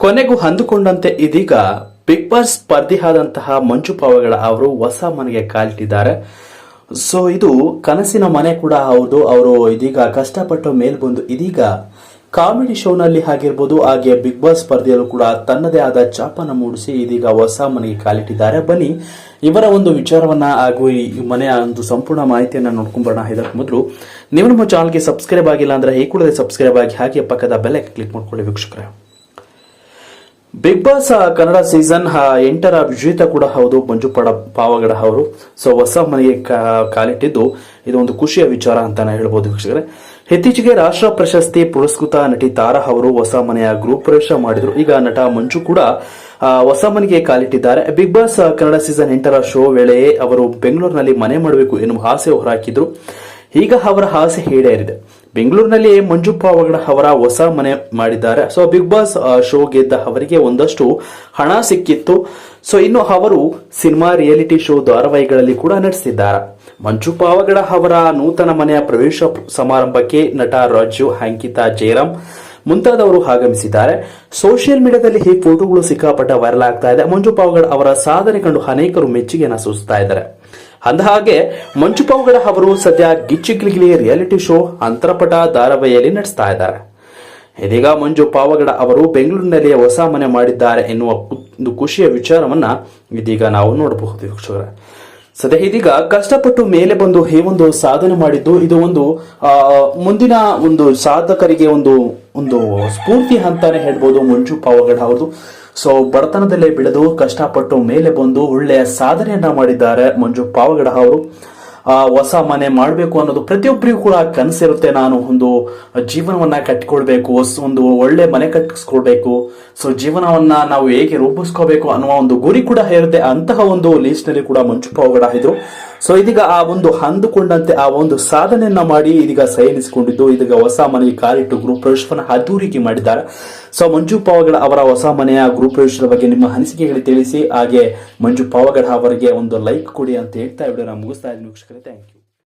ಕೊನೆಗೂ ಹಂದುಕೊಂಡಂತೆ ಇದೀಗ big boss ಸ್ಪರ್ಧಿಯಾದಂತಹ ಮಂಜು ಪಾವಗಳ ಅವರು ಹೊಸ ಮನೆಗೆ ಕಾಲಿಟ್ಟಿದ್ದಾರೆ ಸೊ ಇದು ಕನಸಿನ ಮನೆ ಕೂಡ ಹೌದು. ಅವರು ಇದೀಗ ಕಷ್ಟಪಟ್ಟು ಮೇಲ್ ಬಂದು ಇದೀಗ ಕಾಮಿಡಿ ಶೋನಲ್ಲಿ ಆಗಿರ್ಬೋದು ಹಾಗೆ ಬಿಗ್ ಬಾಸ್ ಸ್ಪರ್ಧೆಯಲ್ಲೂ ಕೂಡ ತನ್ನದೇ ಆದ ಚಾಪನ ಮೂಡಿಸಿ ಇದೀಗ ಹೊಸ ಮನೆಗೆ ಕಾಲಿಟ್ಟಿದ್ದಾರೆ. ಬನ್ನಿ, ಇವರ ಒಂದು ವಿಚಾರವನ್ನ ಹಾಗೂ ಈ ಮನೆಯ ಒಂದು ಸಂಪೂರ್ಣ ಮಾಹಿತಿಯನ್ನ ನೋಡ್ಕೊಂಬರೋಣ. ಇದಕ್ಕೆ ಮೊದಲು, ನೀವು ನಮ್ಮ ಚಾನಲ್ಗೆ ಸಬ್ಸ್ಕ್ರೈಬ್ ಆಗಿಲ್ಲ ಅಂದ್ರೆ ಈ ಕೂಡಲೇ ಸಬ್ಸ್ಕ್ರೈಬ್ ಆಗಿ ಹಾಗೆ ಪಕ್ಕದ ಬೆಲ್ ಕ್ಲಿಕ್ ಮಾಡ್ಕೊಳ್ಳಿ ವೀಕ್ಷಕರೇ. ಬಿಗ್ ಬಾಸ್ ಕನ್ನಡ ಸೀಸನ್ ಎಂಟರ ವಿಜೇತ ಕೂಡ ಹೌದು, ಮಂಜುಪಡ ಪಾವಗಡ ಅವರು. ಸೊ ಹೊಸ ಮನೆಗೆ ಕಾಲಿಟ್ಟಿದ್ದು. ಒಂದು ಖುಷಿಯ ವಿಚಾರ ಅಂತಾನೆ ಹೇಳ್ಬೋದು ವೀಕ್ಷಕರೇ. ಇತ್ತೀಚೆಗೆ ರಾಷ್ಟ್ರ ಪ್ರಶಸ್ತಿ ಪುರಸ್ಕೃತ ನಟಿ ತಾರಾ ಅವರು ಹೊಸ ಮನೆಯ ಗ್ರೂಪ್ ಪ್ರವೇಶ ಮಾಡಿದ್ರು. ಈಗ ನಟ ಮಂಜು ಕೂಡ ಹೊಸ ಮನೆಗೆ ಕಾಲಿಟ್ಟಿದ್ದಾರೆ. ಬಿಗ್ ಬಾಸ್ ಕನ್ನಡ ಸೀಸನ್ ಎಂಟರ ಶೋ ವೇಳೆಯೇ ಅವರು ಬೆಂಗಳೂರಿನಲ್ಲಿ ಮನೆ ಮಾಡಬೇಕು ಎನ್ನುವ ಆಸೆ ಹೊರಹಾಕಿದ್ರು. ಈಗ ಅವರ ಆಸೆ ಈಡೇರಿದೆ. ಬೆಂಗಳೂರಿನಲ್ಲಿ ಮಂಜು ಪಾವಗಡ ಅವರ ಹೊಸ ಮನೆ ಮಾಡಿದ್ದಾರೆ. ಸೊ ಬಿಗ್ ಬಾಸ್ ಶೋ ಗೆದ್ದ ಅವರಿಗೆ ಒಂದಷ್ಟು ಹಣ ಸಿಕ್ಕಿತ್ತು. ಸೊ ಇನ್ನು ಅವರು ಸಿನಿಮಾ ರಿಯಾಲಿಟಿ ಶೋ ಧಾರಾವಾಹಿಗಳಲ್ಲಿ ಕೂಡ ನಡೆಸಿದ್ದಾರೆ ಮಂಜು ಪಾವಗಡ ಅವರ ನೂತನ ಮನೆಯ ಪ್ರವೇಶ ಸಮಾರಂಭಕ್ಕೆ ನಟ ರಾಜು, ಅಂಕಿತಾ, ಜಯರಾಮ್ ಮುಂತಾದವರು ಆಗಮಿಸಿದ್ದಾರೆ. ಸೋಷಿಯಲ್ ಮೀಡಿಯಾದಲ್ಲಿ ಈ ಫೋಟೋಗಳು ಸಿಕ್ಕಾಪಟ್ಟ ವೈರಲ್ ಆಗ್ತಾ ಇದೆ. ಮಂಜು ಪಾವಗಡ ಅವರ ಸಾಧನೆ ಕಂಡು ಅನೇಕರು ಮೆಚ್ಚುಗೆಯನ್ನು ಸೂಚಿಸ್ತಾ ಇದ್ದಾರೆ. ಅಂದಹಾಗೆ ಮಂಜು ಪಾವಗಡ ಅವರು ಸದ್ಯ ಗಿಚ್ಚಿಗಿಲಿ ರಿಯಾಲಿಟಿ ಶೋ ಅಂತರಪಟ ಧಾರಾವಾಹಿಯಲ್ಲಿ ನಡೆಸ್ತಾ ಇದ್ದಾರೆ. ಇದೀಗ ಮಂಜು ಪಾವಗಡ ಅವರು ಬೆಂಗಳೂರಿನಲ್ಲಿ ಹೊಸ ಮನೆ ಮಾಡಿದ್ದಾರೆ ಎನ್ನುವ ಒಂದು ಖುಷಿಯ ವಿಚಾರವನ್ನ ಇದೀಗ ನಾವು ನೋಡಬಹುದು ಸದ್ಯ ಇದೀಗ ಕಷ್ಟಪಟ್ಟು ಮೇಲೆ ಬಂದು ಈ ಒಂದು ಸಾಧನೆ ಮಾಡಿದ್ದು, ಇದು ಒಂದು ಮುಂದಿನ ಒಂದು ಸಾಧಕರಿಗೆ ಒಂದು ಒಂದು ಸ್ಫೂರ್ತಿ ಅಂತಾನೆ ಹೇಳ್ಬೋದು ಮಂಜು ಪಾವಗಡ ಅವರು ಸೊ ಬಡತನದಲ್ಲೇ ಬೆಳೆದು ಕಷ್ಟಪಟ್ಟು ಮೇಲೆ ಬಂದು ಒಳ್ಳೆಯ ಸಾಧನೆಯನ್ನ ಮಾಡಿದ್ದಾರೆ ಮಂಜು ಪಾವಗಡ ಅವರು. ಹೊಸ ಮನೆ ಮಾಡಬೇಕು ಅನ್ನೋದು ಪ್ರತಿಯೊಬ್ಬರಿಗೂ ಕೂಡ ಕನಸಿರುತ್ತೆ. ನಾನು ಒಂದು ಜೀವನವನ್ನ ಕಟ್ಟಿಕೊಳ್ಬೇಕು, ಹೊಸ- ಒಂದು ಒಳ್ಳೆ ಮನೆ ಕಟ್ಟಿಸ್ಕೊಳ್ಬೇಕು. ಸೊ ಜೀವನವನ್ನ ನಾವು ಹೇಗೆ ರೂಪಿಸ್ಕೋಬೇಕು ಅನ್ನುವ ಒಂದು ಗುರಿ ಕೂಡ ಇರುತ್ತೆ ಅಂತಹ ಒಂದು ಲೀಸ್ಟ್ನಲ್ಲಿ ಕೂಡ ಮಂಜು ಹೋಗಡ ಇದ್ರು. ಸೊ ಇದೀಗ ಆ ಒಂದು ಅಂದುಕೊಂಡಂತೆ ಆ ಒಂದು ಸಾಧನೆಯನ್ನ ಮಾಡಿ ಇದೀಗ ಸೈನಿಸಿಕೊಂಡಿದ್ದು. ಇದೀಗ ಹೊಸ ಮನೆಗೆ ಕಾಲಿಟ್ಟು ಗೃಹ ಪ್ರವೇಶವನ್ನ ಅದ್ದೂರಿಗೆ ಮಾಡಿದ್ದಾರೆ. ಸೊ ಮಂಜು ಪಾವಗಡ ಅವರ ಹೊಸ ಮನೆಯ ಗೃಹ ಪ್ರವೇಶದ ಬಗ್ಗೆ ನಿಮ್ಮ ಅನಿಸಿಕೆಗಳು ತಿಳಿಸಿ, ಹಾಗೆ ಮಂಜು ಪಾವಗಡ ಅವರಿಗೆ ಒಂದು ಲೈಕ್ ಕೊಡಿ ಅಂತ ಹೇಳ್ತಾ ವಿಡಿಯೋನ ಮುಗಿಸ್ತಾ ಇದ್ದೀನಿ Thank you.